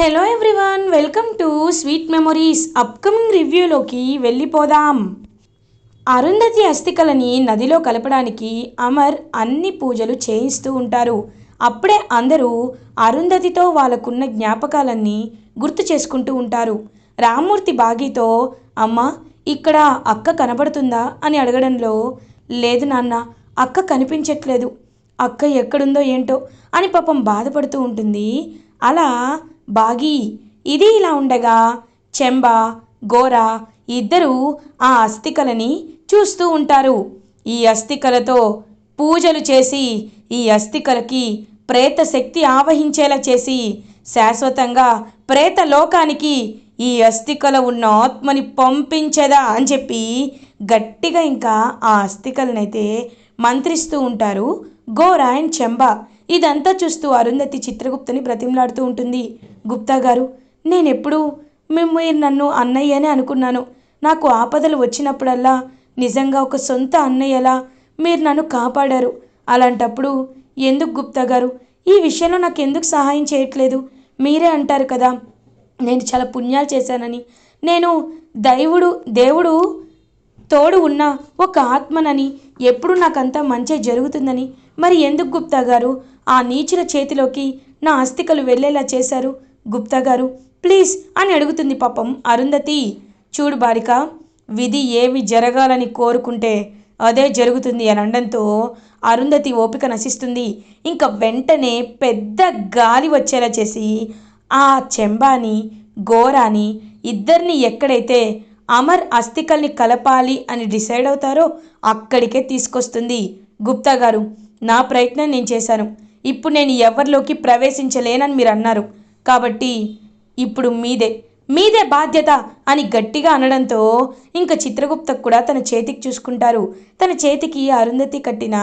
Hello everyone welcome to sweet memories upcoming రివ్యూలోకి వెళ్ళిపోదాం. అరుంధతి అస్థికలని నదిలో కలపడానికి అమర్ అన్ని పూజలు చేయిస్తూ ఉంటారు. అప్పుడే అందరూ అరుంధతితో వాళ్ళకున్న జ్ఞాపకాలన్నీ గుర్తు చేసుకుంటూ ఉంటారు. రామ్మూర్తి బాగీతో అమ్మ ఇక్కడ అక్క కనబడుతుందా? అని అడగడంలో లేదు నాన్న అక్క కనిపించట్లేదు. అక్క ఎక్కడుందో ఏంటో అని పాపం బాధపడుతూ ఉంటుంది. అలా బాగి ఇది ఇలా ఉండగా చెంబ గోర ఇద్దరూ ఆ అస్థికలని చూస్తూ ఉంటారు. ఈ అస్థికలతో పూజలు చేసి ఈ అస్థికలకి ప్రేత శక్తి ఆవహించేలా చేసి శాశ్వతంగా ప్రేత లోకానికి ఈ అస్థికల ఉన్న ఆత్మని పంపించదా అని చెప్పి గట్టిగా ఇంకా ఆ అస్థికలనైతే మంత్రిస్తూ ఉంటారు గోరా అండ్ చెంబ. ఇదంతా చూస్తూ అరుంధతి చిత్రగుప్తని బ్రతిమలాడుతూ ఉంటుంది. గుప్తా గారు నేనెప్పుడు మేము మీరు నన్ను అన్నయ్యనే అనుకున్నాను. నాకు ఆపదలు వచ్చినప్పుడల్లా నిజంగా ఒక సొంత అన్నయ్యలా మీరు నన్ను కాపాడారు. అలాంటప్పుడు ఎందుకు గుప్తా గారు? ఈ విషయంలో నాకు ఎందుకు సహాయం చేయట్లేదు? మీరే అంటారు కదా నేను చాలా పుణ్యాలు చేశానని. నేను దైవుడు దేవుడు తోడు ఉన్న ఒక ఆత్మనని ఎప్పుడు నాకంతా మంచి జరుగుతుందని. మరి ఎందుకు గుప్తా గారు? ఆ నీచుల చేతిలోకి నా అస్థికలు వెళ్ళేలా చేశారు. గుప్తా గారు ప్లీజ్ అని అడుగుతుంది పాపం అరుంధతి. చూడు బాలిక విధి ఏవి జరగాలని కోరుకుంటే అదే జరుగుతుంది అని అనడంతో అరుంధతి ఓపిక నశిస్తుంది. ఇంకా వెంటనే పెద్ద గాలి వచ్చేలా చేసి ఆ చెంబాని గోరాని ఇద్దరిని ఎక్కడైతే అమర్ అస్థికల్ని కలపాలి అని డిసైడ్ అవుతారో అక్కడికే తీసుకొస్తుంది. గుప్తా గారు నా ప్రయత్నం నేను చేశాను. ఇప్పుడు నేను ఎవరిలోకి ప్రవేశించలేనని మీరు అన్నారు కాబట్టి ఇప్పుడు మీదే మీదే బాధ్యత అని గట్టిగా అనడంతో ఇంకా చిత్రగుప్త కూడా తన చేతికి చూసుకుంటారు. తన చేతికి అరుంధతి కట్టిన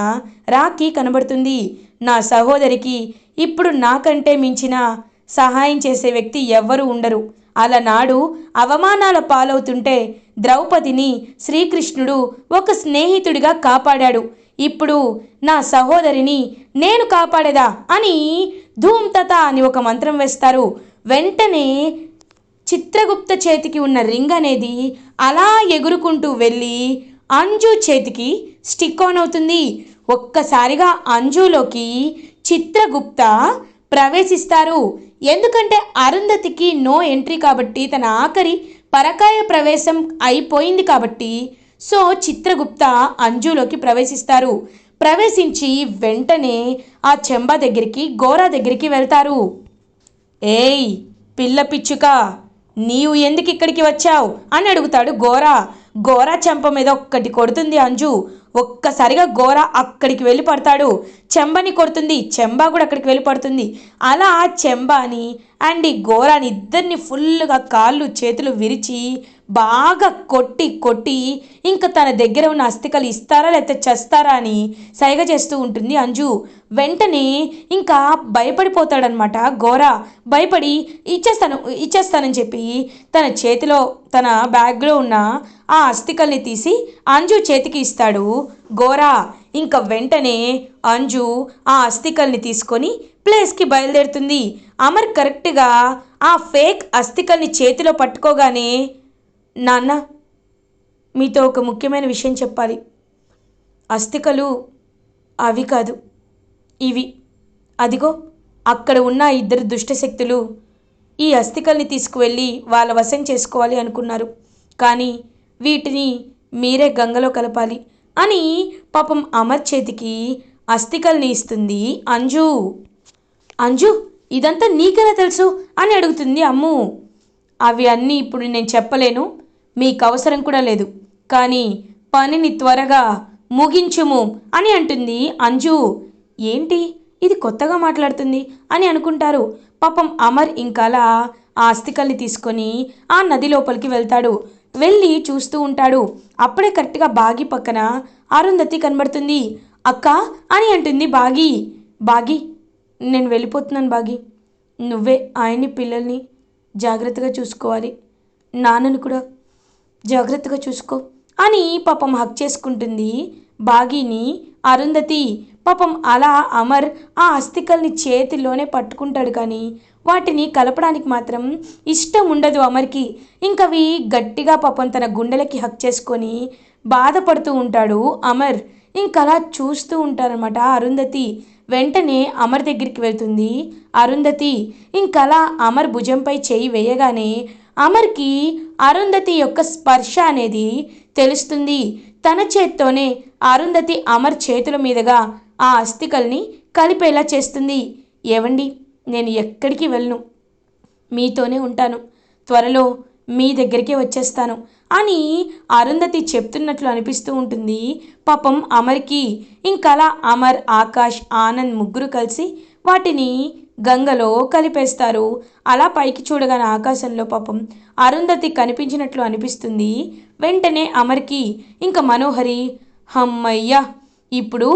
రాఖీ కనబడుతుంది. నా సహోదరికి ఇప్పుడు నాకంటే మించిన సహాయం చేసే వ్యక్తి ఎవ్వరూ ఉండరు. అలనాడు అవమానాల పాలవుతుంటే ద్రౌపదిని శ్రీకృష్ణుడు ఒక స్నేహితుడిగా కాపాడాడు. ఇప్పుడు నా సహోదరిని నేను కాపాడేదా అని ధూమ్తత అని ఒక మంత్రం వేస్తారు. వెంటనే చిత్రగుప్త చేతికి ఉన్న రింగ్ అనేది అలా ఎగురుకుంటూ వెళ్ళి అంజు చేతికి స్టిక్ ఆన్ అవుతుంది. ఒక్కసారిగా అంజులోకి చిత్రగుప్త ప్రవేశిస్తారు. ఎందుకంటే అరుంధతికి నో ఎంట్రీ కాబట్టి తన ఆఖరి పరకాయ ప్రవేశం అయిపోయింది కాబట్టి సో చిత్రగుప్త అంజులోకి ప్రవేశిస్తారు. ప్రవేశించి వెంటనే ఆ చెంబ దగ్గరికి గోరా దగ్గరికి వెళ్తారు. ఏయ్ పిల్ల పిచ్చుక నీవు ఎందుకు ఇక్కడికి వచ్చావు? అని అడుగుతాడు గోరా. గోరా చెంప మీద ఒక్కటి కొడుతుంది అంజు. ఒక్కసారిగా గోరా అక్కడికి వెళ్ళి పడతాడు. చెంబని కొడుతుంది. చెంబా కూడా అక్కడికి వెళ్ళి పడుతుంది. అలా చెంబాని అండ్ ఈ గోరాని ఇద్దరిని ఫుల్గా కాళ్ళు చేతులు విరిచి బాగా కొట్టి కొట్టి ఇంకా తన దగ్గర ఉన్న అస్థికలు ఇస్తారా లేకపోతే చేస్తారా అని సైగ చేస్తూ ఉంటుంది అంజు. వెంటనే ఇంకా భయపడిపోతాడనమాట గోరా భయపడి ఇచ్చేస్తాను ఇచ్చేస్తానని చెప్పి తన చేతిలో తన బ్యాగ్లో ఉన్న ఆ అస్థికల్ని తీసి అంజు చేతికి ఇస్తాడు గోరా ఇంకా వెంటనే అంజు ఆ అస్థికల్ని తీసుకొని ప్లేస్కి బయలుదేరుతుంది. అమర్ కరెక్ట్గా ఆ ఫేక్ అస్థికల్ని చేతిలో పట్టుకోగానే నాన్న మీతో ఒక ముఖ్యమైన విషయం చెప్పాలి. అస్థికలు అవి కాదు ఇవి. అదిగో అక్కడ ఉన్న ఇద్దరు దుష్టశక్తులు ఈ అస్థికల్ని తీసుకువెళ్ళి వాళ్ళ వశం చేసుకోవాలి అనుకున్నారు. కానీ వీటిని మీరే గంగలో కలపాలి అని పాపం అమర్ చేతికి అస్థికల్ని ఇస్తుంది అంజు. అంజు ఇదంతా నీకెలా తెలుసు అని అడుగుతుంది అమ్ము. అవి అన్నీ ఇప్పుడు నేను చెప్పలేను మీకు అవసరం కూడా లేదు. కానీ పనిని త్వరగా ముగించుము అని అంటుంది అంజు. ఏంటి? ఇది కొత్తగా మాట్లాడుతుంది అని అనుకుంటారు. పాపం అమర్ ఇంకాలా ఆ అస్థికల్ని తీసుకొని ఆ నది లోపలికి వెళ్తాడు. వెళ్ళి చూస్తూ ఉంటాడు. అప్పుడే కరెక్ట్గా బాగి పక్కన అరుంధతి కనబడుతుంది. అక్క అని అంటుంది బాగి. బాగి నేను వెళ్ళిపోతున్నాను బాగి. నువ్వే ఆయన్ని పిల్లల్ని జాగ్రత్తగా చూసుకోవాలి. నాన్నను కూడా జాగ్రత్తగా చూసుకో అని పాపం హక్ చేసుకుంటుంది బాగిని అరుంధతి. పాపం అలా అమర్ ఆ అస్థికల్ని చేతిలోనే పట్టుకుంటాడు కానీ వాటిని కలపడానికి మాత్రం ఇష్టం ఉండదు అమర్కి. ఇంకవి గట్టిగా పాపం తన గుండెలకి హక్ చేసుకొని బాధపడుతూ ఉంటాడు అమర్. ఇంకలా చూస్తూ ఉంటారనమాట అరుంధతి. వెంటనే అమర్ దగ్గరికి వెళ్తుంది. అరుంధతి ఇంకలా అమర్ భుజంపై చేయి వేయగానే అమర్కి అరుంధతి యొక్క స్పర్శ అనేది తెలుస్తుంది. తన చేత్తోనే అరుంధతి అమర్ చేతుల మీదుగా ఆ అస్థికల్ని కలిపేలా చేస్తుంది. ఏవండి నేను ఎక్కడికి వెళ్ళను? మీతోనే ఉంటాను. త్వరలో మీ దగ్గరికి వచ్చేస్తాను అని అరుంధతి చెప్తున్నట్లు అనిపిస్తూ ఉంటుంది. పాపం అమర్కి ఇంకలా అమర్ ఆకాష్ ఆనంద్ ముగ్గురు కలిసి వాటిని గంగలో కలిపేస్తారు. అలా పైకి చూడగానే ఆకాశంలో పాపం అరుంధతి కనిపించినట్లు అనిపిస్తుంది. వెంటనే అమర్కి ఇంక మనోహరి హమ్మయ్య ఇప్పుడు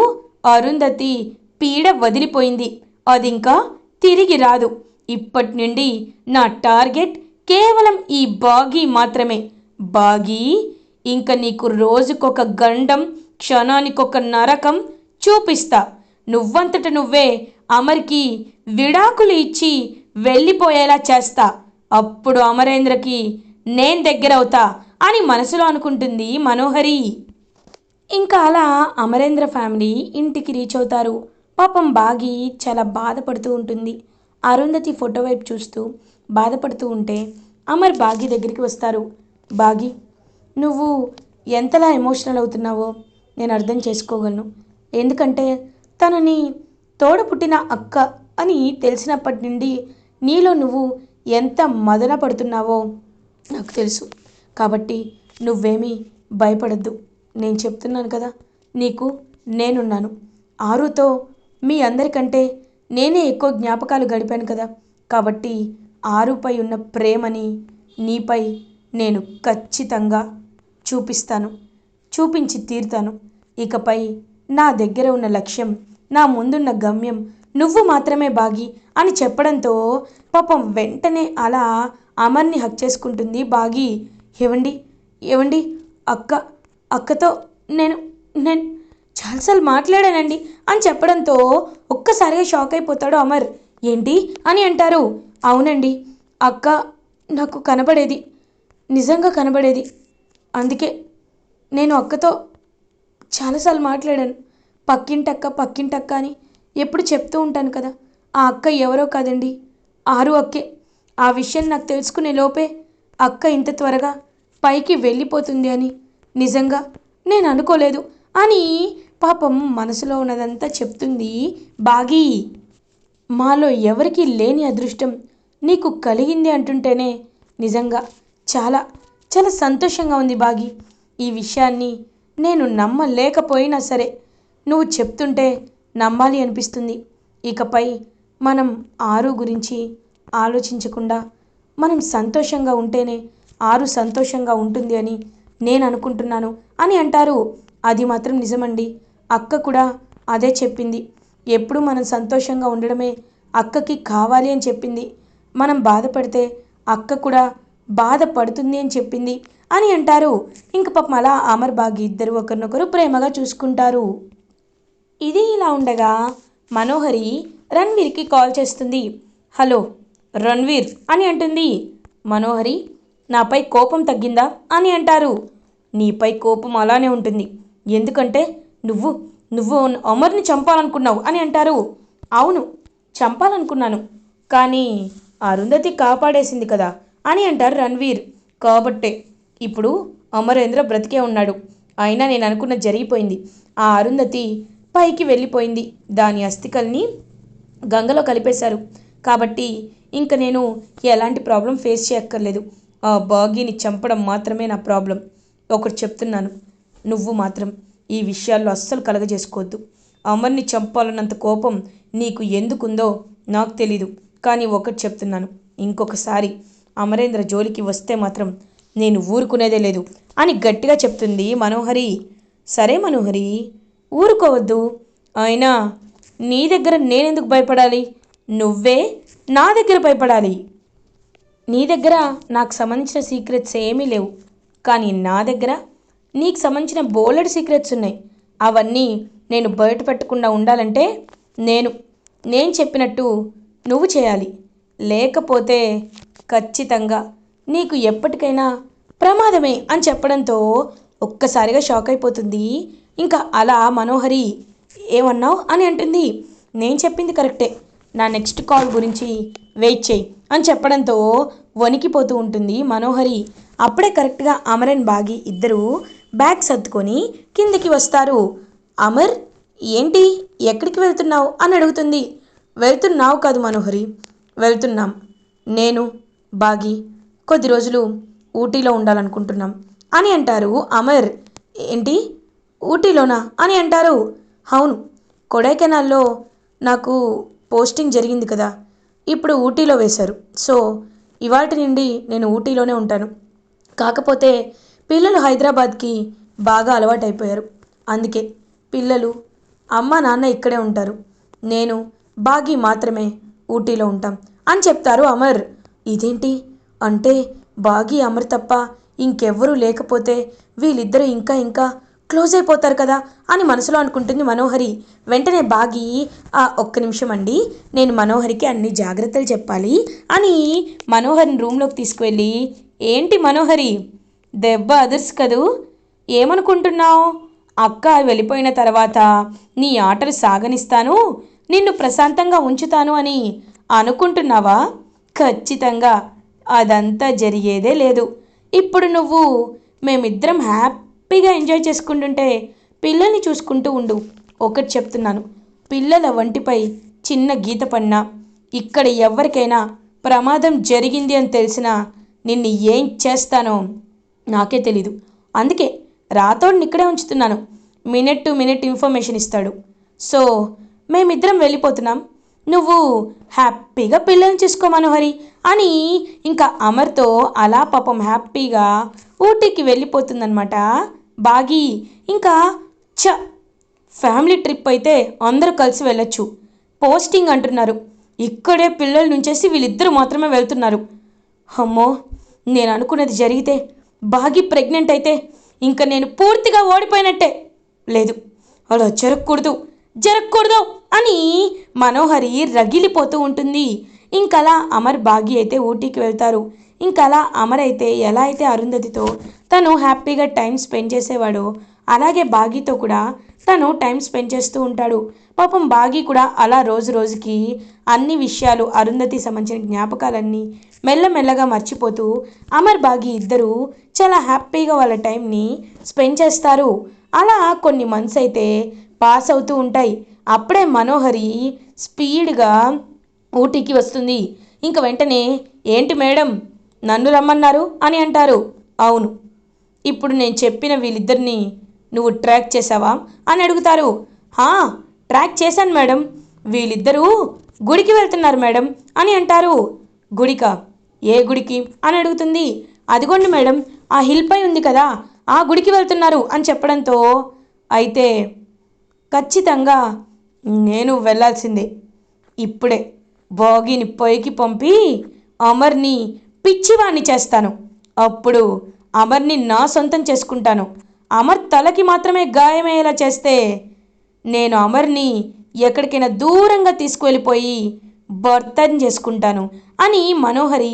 అరుంధతి పీడ వదిలిపోయింది. అది ఇంకా తిరిగి రాదు. ఇప్పటి నుండి నా టార్గెట్ కేవలం ఈ బాగీ మాత్రమే. బాగీ ఇంక నీకు రోజుకొక గండం క్షణానికొక నరకం చూపిస్తా. నువ్వంతట నువ్వే అమర్కి విడాకులు ఇచ్చి వెళ్ళిపోయేలా చేస్తా. అప్పుడు అమరేంద్రకి నేను దగ్గరవుతా అని మనసులో అనుకుంటుంది మనోహరి. ఇంకా అలా అమరేంద్ర ఫ్యామిలీ ఇంటికి రీచ్ అవుతారు. పాపం బాగి చాలా బాధపడుతూ ఉంటుంది. అరుంధతి ఫోటో వైపు చూస్తూ బాధపడుతూ ఉంటే అమర్ బాగి దగ్గరికి వస్తారు. బాగి నువ్వు ఎంతలా ఎమోషనల్ అవుతున్నావో నేను అర్థం చేసుకోగలను. ఎందుకంటే తనని తోడ పుట్టిన అక్క అని తెలిసినప్పటి నుండి నీలో నువ్వు ఎంత మదన పడుతున్నావో నాకు తెలుసు. కాబట్టి నువ్వేమీ భయపడద్దు. నేను చెప్తున్నాను కదా నీకు నేనున్నాను. ఆరుతో మీ అందరికంటే నేనే ఎక్కువ జ్ఞాపకాలు గడిపాను కదా. కాబట్టి ఆరుపై ఉన్న ప్రేమని నీపై నేను ఖచ్చితంగా చూపిస్తాను. చూపించి తీరుతాను. ఇకపై నా దగ్గర ఉన్న లక్ష్యం నా ముందున్న గమ్యం నువ్వు మాత్రమే బాగి అని చెప్పడంతో పాపం వెంటనే అలా అమర్ని హక్ చేసుకుంటుంది బాగి. ఏవండి? ఏవండి? అక్క అక్కతో నేను నేను చాలాసార్లు మాట్లాడానండి. అని చెప్పడంతో ఒక్కసారిగా షాక్ అయిపోతాడు అమర్. ఏంటి అని అంటారు. అవునండి అక్క నాకు కనబడేది నిజంగా కనబడేది. అందుకే నేను అక్కతో చాలాసార్లు మాట్లాడాను. పక్కింటక్క పక్కింటక్క అని ఎప్పుడు చెప్తూ ఉంటాను కదా. ఆ అక్క ఎవరో కాదండి ఆరు అక్కే. ఆ విషయం నాకు తెలుసుకునే లోపే అక్క ఇంత త్వరగా పైకి వెళ్ళిపోతుంది అని. నిజంగా నేను అనుకోలేదు అని పాపం మనసులో ఉన్నదంతా చెప్తుంది బాగి మాలో ఎవరికీ లేని అదృష్టం నీకు కలిగింది అంటుంటేనే నిజంగా చాలా చాలా సంతోషంగా ఉంది బాగి. ఈ విషయాన్ని నేను నమ్మలేకపోయినా సరే నువ్వు చెప్తుంటే నమ్మాలి అనిపిస్తుంది. ఇకపై మనం ఆరు గురించి ఆలోచించకుండా మనం సంతోషంగా ఉంటేనే ఆరు సంతోషంగా ఉంటుంది అని నేను అనుకుంటున్నాను అని అంటారు. అది మాత్రం నిజమండి. అక్క కూడా అదే చెప్పింది. ఎప్పుడు మనం సంతోషంగా ఉండడమే అక్కకి కావాలి అని చెప్పింది. మనం బాధపడితే అక్క కూడా బాధపడుతుంది అని చెప్పింది అని అంటారు. ఇంక పాపం అలా అమర్ బాగి ఇద్దరు ఒకరినొకరు ప్రేమగా చూసుకుంటారు. ఇది ఇలా ఉండగా మనోహరి రణ్వీర్కి కాల్ చేస్తుంది. హలో రణ్వీర్ అని అంటుంది. మనోహరి నాపై కోపం తగ్గిందా? అని అంటారు. నీపై కోపం అలానే ఉంటుంది. ఎందుకంటే నువ్వు నువ్వు అమర్ని చంపాలనుకున్నావు అని అంటారు. అవును చంపాలనుకున్నాను. కానీ అరుంధతి కాపాడేసింది కదా అని అంటారు రణ్వీర్. కాబట్టే ఇప్పుడు అమరేంద్ర బ్రతికే ఉన్నాడు. అయినా నేను అనుకున్న జరిగిపోయింది. ఆ అరుంధతి పైకి వెళ్ళిపోయింది. దాని అస్థికల్ని గంగలో కలిపేశారు. కాబట్టి ఇంక నేను ఎలాంటి ప్రాబ్లం ఫేస్ చేయక్కర్లేదు. ఆ బాగీని చంపడం మాత్రమే నా ప్రాబ్లం. ఒకటి చెప్తున్నాను. నువ్వు మాత్రం ఈ విషయాల్లో అస్సలు కలగజేసుకోవద్దు. అమర్ని చంపాలన్నంత కోపం నీకు ఎందుకుందో నాకు తెలీదు. కానీ ఒకటి చెప్తున్నాను. ఇంకొకసారి అమరేంద్ర జోలికి వస్తే మాత్రం నేను ఊరుకునేదే లేదు అని గట్టిగా చెప్తుంది మనోహరి. సరే మనోహరి ఊరుకోవద్దు. అయినా నీ దగ్గర నేనెందుకు భయపడాలి? నువ్వే నా దగ్గర భయపడాలి. నీ దగ్గర నాకు సంబంధించిన సీక్రెట్స్ ఏమీ లేవు. కానీ నా దగ్గర నీకు సంబంధించిన బోలెడ్ సీక్రెట్స్ ఉన్నాయి. అవన్నీ నేను బయట పెట్టకుండా ఉండాలంటే నేను నేను చెప్పినట్టు నువ్వు చేయాలి. లేకపోతే ఖచ్చితంగా నీకు ఎప్పటికైనా ప్రమాదమే అని చెప్పడంతో ఒక్కసారిగా షాక్ అయిపోతుంది. ఇంకా అలా మనోహరి ఏమన్నావు అని అంటుంది. నేను చెప్పింది కరెక్టే. నా నెక్స్ట్ కాల్ గురించి వెయిట్ చేయి అని చెప్పడంతో వణికిపోతూ ఉంటుంది మనోహరి. అప్పుడే కరెక్ట్గా అమరన్ బాగి ఇద్దరు బ్యాగ్ సర్దుకొని కిందికి వస్తారు. అమర్ ఏంటి? ఎక్కడికి వెళ్తున్నావు? అని అడుగుతుంది. వెళ్తున్నావు కాదు మనోహరి వెళ్తున్నాం. నేను బాగి కొద్ది రోజులు ఊటీలో ఉండాలనుకుంటున్నాం. అని అంటారు అమర్. ఏంటి? ఊటీలోనా? అని అంటారు. అవును కొడైకెనాల్లో నాకు పోస్టింగ్ జరిగింది కదా ఇప్పుడు ఊటీలో వేశారు. సో ఇవాటి నుండి నేను ఊటీలోనే ఉంటాను. కాకపోతే పిల్లలు హైదరాబాద్కి బాగా అలవాటైపోయారు. అందుకే పిల్లలు అమ్మ నాన్న ఇక్కడే ఉంటారు. నేను బాగి మాత్రమే ఊటీలో ఉంటాం అని చెప్తారు అమర్. ఇదేంటి? అంటే బాగి అమర్ తప్ప ఇంకెవ్వరూ లేకపోతే వీళ్ళిద్దరూ ఇంకా ఇంకా క్లోజ్ అయిపోతారు కదా అని మనసులో అనుకుంటుంది మనోహరి. వెంటనే బాగి ఆ ఒక్క నిమిషం అండి. నేను మనోహరికి అన్ని జాగ్రత్తలు చెప్పాలి అని మనోహరిని రూమ్లోకి తీసుకువెళ్ళి ఏంటి మనోహరి? దెబ్బ అదర్స్ కదూ? ఏమనుకుంటున్నావు? అక్క వెళ్ళిపోయిన తర్వాత నీ ఆటలు సాగనిస్తాను నిన్ను ప్రశాంతంగా ఉంచుతాను అని అనుకుంటున్నావా? ఖచ్చితంగా. అదంతా జరిగేదే లేదు. ఇప్పుడు నువ్వు మేమిద్దరం హ్యాపీగా ఎంజాయ్ చేసుకుంటుంటే పిల్లల్ని చూసుకుంటూ ఉండు. ఒకటి చెప్తున్నాను. పిల్లల వంటిపై చిన్న గీత పడినా ఇక్కడ ఎవరికైనా ప్రమాదం జరిగింది అని తెలిసినా నిన్ను ఏం చేస్తానో నాకే తెలీదు. అందుకే రాతోడిని ఇక్కడే ఉంచుతున్నాను. మినిట్ టు మినిట్ ఇన్ఫర్మేషన్ ఇస్తాడు. సో మేమిద్దరం వెళ్ళిపోతున్నాం. నువ్వు హ్యాపీగా పిల్లల్ని చూసుకో మనోహరి అని ఇంకా అమర్తో అలా పాపం హ్యాపీగా ఊటీకి వెళ్ళిపోతుందనమాట బాగి ఇంకా చ ఫ్యామిలీ ట్రిప్ అయితే అందరూ కలిసి వెళ్ళొచ్చు. పోస్టింగ్ అంటున్నారు. ఇక్కడే పిల్లల నుంచేసి వీళ్ళిద్దరూ మాత్రమే వెళ్తున్నారు. అమ్మో నేను అనుకున్నది జరిగితే బాగి ప్రెగ్నెంట్ అయితే ఇంకా నేను పూర్తిగా ఓడిపోయినట్టే. లేదు అలా జరగకూడదు జరగకూడదు అని మనోహరి రగిలిపోతూ ఉంటుంది. ఇంకలా అమర్ బాగి అయితే ఊటీకి వెళ్తారు. ఇంకలా అమర్ అయితే ఎలా అయితే అరుంధతితో తను హ్యాపీగా టైం స్పెండ్ చేసేవాడో అలాగే బాగితో కూడా తను టైం స్పెండ్ చేస్తూ ఉంటాడు. పాపం బాగి కూడా అలా రోజు రోజుకి అన్ని విషయాలు అరుంధతి సంబంధించిన జ్ఞాపకాలన్నీ మెల్లమెల్లగా మర్చిపోతూ అమర్ బాగి ఇద్దరూ చాలా హ్యాపీగా వాళ్ళ టైంని స్పెండ్ చేస్తారు. అలా కొన్ని మంత్స్ అయితే పాస్ అవుతూ ఉంటాయి. అప్పుడే మనోహరి స్పీడ్గా ఊటీకి వస్తుంది. ఇంక వెంటనే ఏంటి మేడం నన్ను రమ్మన్నారు? అని అంటారు. అవును ఇప్పుడు నేను చెప్పిన వీళ్ళిద్దరిని నువ్వు ట్రాక్ చేసావా అని అడుగుతారు. హా ట్రాక్ చేశాను మేడం. వీళ్ళిద్దరూ గుడికి వెళ్తున్నారు మేడం అని అంటారు. గుడికా? ఏ గుడికి? అని అడుగుతుంది. అదిగోండి మేడం ఆ హిల్ పై ఉంది కదా ఆ గుడికి వెళ్తున్నారు అని చెప్పడంతో అయితే ఖచ్చితంగా నేను వెళ్ళాల్సిందే. ఇప్పుడే భోగిని పొయ్యికి పంపి అమర్ని పిచ్చివాణ్ణి చేస్తాను. అప్పుడు అమర్ని నా సొంతం చేసుకుంటాను. అమర్ తలకి మాత్రమే గాయమయ్యేలా చేస్తే నేను అమర్ని ఎక్కడికైనా దూరంగా తీసుకువెళ్ళిపోయి భర్తని చేసుకుంటాను అని మనోహరి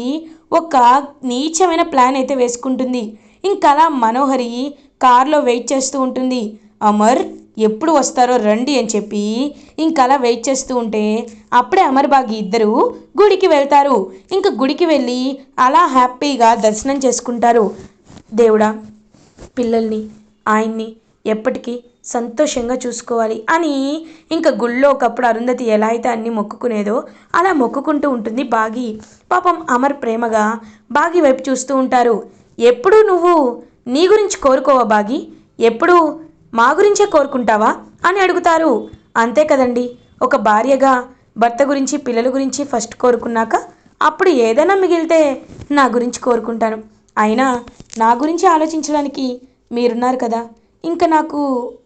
ఒక నీచమైన ప్లాన్ అయితే వేసుకుంటుంది. ఇంకలా మనోహరి కార్లో వెయిట్ చేస్తూ ఉంటుంది. అమర్ ఎప్పుడు వస్తారో రండి అని చెప్పి ఇంకలా వెయిట్ చేస్తూ ఉంటే అప్పుడే అమర్బాగి ఇద్దరు గుడికి వెళ్తారు. ఇంకా గుడికి వెళ్ళి అలా హ్యాపీగా దర్శనం చేసుకుంటారు దేవుడా పిల్లల్ని ఆయన్ని ఎప్పటికీ సంతోషంగా చూసుకోవాలి అని ఇంకా గుళ్ళో ఒకప్పుడు అరుంధతి ఎలా అయితే అన్ని మొక్కుకునేదో అలా మొక్కుకుంటూ ఉంటుంది బాగి. పాపం అమర్ ప్రేమగా బాగి వైపు చూస్తూ ఉంటారు. ఎప్పుడు నువ్వు నీ గురించి కోరుకోవా బాగి? ఎప్పుడు మా గురించే కోరుకుంటావా అని అడుగుతారు. అంతే కదండి. ఒక భార్యగా భర్త గురించి పిల్లల గురించి ఫస్ట్ కోరుకున్నాక అప్పుడు ఏదైనా మిగిలితే నా గురించి కోరుకుంటాను. అయినా నా గురించి ఆలోచించడానికి మీరున్నారు కదా. ఇంకా నాకు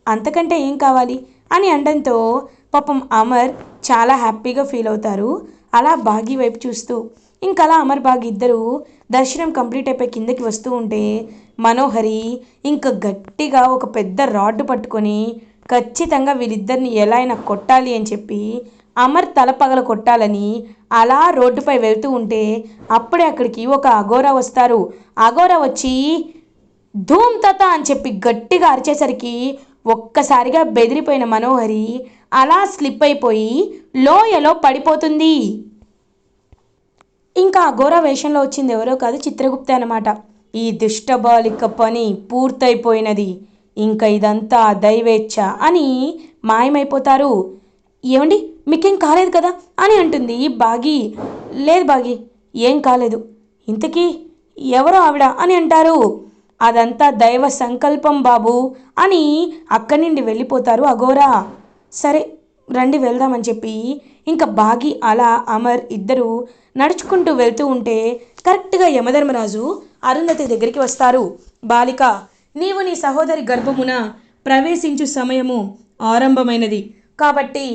అంతకంటే ఏం కావాలి? అని అనడంతో పాపం అమర్ చాలా హ్యాపీగా ఫీల్ అవుతారు. అలా బాగి వైపు చూస్తూ. ఇంకా అలా అమర్ బాగ్ ఇద్దరు దర్శనం కంప్లీట్ అయిపోయి కిందకి వస్తూ ఉంటే మనోహరి ఇంకా గట్టిగా ఒక పెద్ద రాడ్ పట్టుకొని ఖచ్చితంగా వీళ్ళిద్దరిని ఎలా అయినా కొట్టాలి అని చెప్పి అమర్ తల పగల కొట్టాలని అలా రోడ్డుపై వెళ్తూ ఉంటే అప్పుడే అక్కడికి ఒక అగోరా వస్తారు. అగోరా వచ్చి ధూమ్ తత అని చెప్పి గట్టిగా అరిచేసరికి ఒక్కసారిగా బెదిరిపోయిన మనోహరి అలా స్లిప్ అయిపోయి లోయలో పడిపోతుంది. ఇంకా అఘోర వేషంలో వచ్చింది ఎవరో కాదు చిత్రగుప్త అనమాట ఈ దుష్టబాలిక పని పూర్తయిపోయినది. ఇంకా ఇదంతా దైవేచ్ఛ అని మాయమైపోతారు. ఏమండి? మీకేం కాలేదు కదా? అని అంటుంది బాగి. లేదు బాగి ఏం కాలేదు. ఇంతకీ ఎవరో ఆవిడ అని అంటారు. అదంతా దైవ సంకల్పం బాబు అని అక్కడి నుండి వెళ్ళిపోతారు అఘోరా. సరే రండి వెళ్దామని చెప్పి ఇంకా బాగి అలా అమర్ ఇద్దరు నడుచుకుంటూ వెళ్తూ ఉంటే కరెక్ట్గా యమధర్మరాజు అరుంధతి దగ్గరికి వస్తారు. బాలిక నీవు నీ సహోదరి గర్భమున ప్రవేశించు సమయము ఆరంభమైనది. కాబట్టి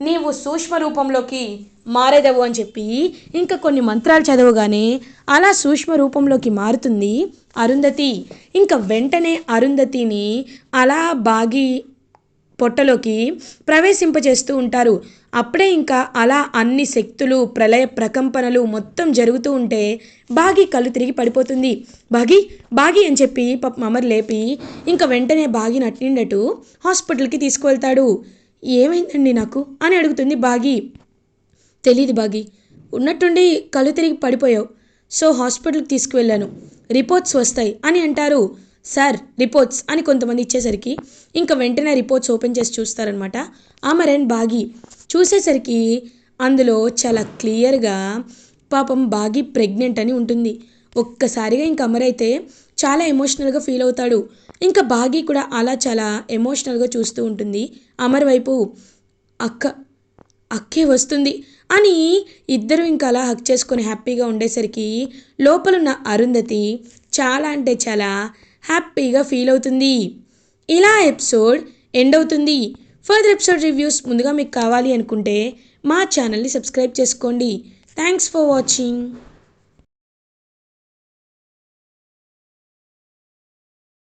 నీవు సూక్ష్మ రూపంలోకి మారేదవు అని చెప్పి ఇంకా కొన్ని మంత్రాలు చదవగానే అలా సూక్ష్మ రూపంలోకి మారుతుంది. అరుంధతి ఇంకా వెంటనే అరుంధతిని అలా బాగి పొట్టలోకి ప్రవేశింపజేస్తూ ఉంటారు. అప్పుడే ఇంకా అలా అన్ని శక్తులు ప్రళయ ప్రకంపనలు మొత్తం జరుగుతూ ఉంటే బాగి కళ్ళు తిరిగి పడిపోతుంది. బాగి బాగి అని చెప్పి పాప అమర్ లేపి ఇంకా వెంటనే బాగి నట్టిండటు హాస్పిటల్కి తీసుకువెళ్తాడు. ఏమైందండి నాకు? అని అడుగుతుంది బాగి. తెలీదు బాగి. ఉన్నట్టుండి కళ్ళు తిరిగి పడిపోయావు. సో హాస్పిటల్కి తీసుకువెళ్ళాను. రిపోర్ట్స్ వస్తాయి అని అంటారు. సార్ రిపోర్ట్స్ అని కొంతమంది ఇచ్చేసరికి ఇంకా వెంటనే రిపోర్ట్స్ ఓపెన్ చేసి చూస్తారనమాట. అమర్ అండ్ బాగి చూసేసరికి అందులో చాలా క్లియర్గా పాపం బాగి ప్రెగ్నెంట్ అని ఉంటుంది. ఒక్కసారిగా ఇంక అమరైతే చాలా ఎమోషనల్గా ఫీల్ అవుతాడు. ఇంకా బాగి కూడా అలా చాలా ఎమోషనల్గా చూస్తూ ఉంటుంది. అమర్ వైపు అక్క అక్కే వస్తుంది. అని ఇద్దరు ఇంకా అలా హక్ చేసుకొని హ్యాపీగా ఉండేసరికి లోపలున్న అరుంధతి చాలా అంటే చాలా హ్యాపీగా ఫీల్ అవుతుంది. ఇలా ఎపిసోడ్ ఎండ్ అవుతుంది. ఫర్దర్ ఎపిసోడ్ రివ్యూస్ ముందుగా మీకు కావాలి అనుకుంటే మా ఛానల్ని సబ్స్క్రైబ్ చేసుకోండి. Thanks for watching.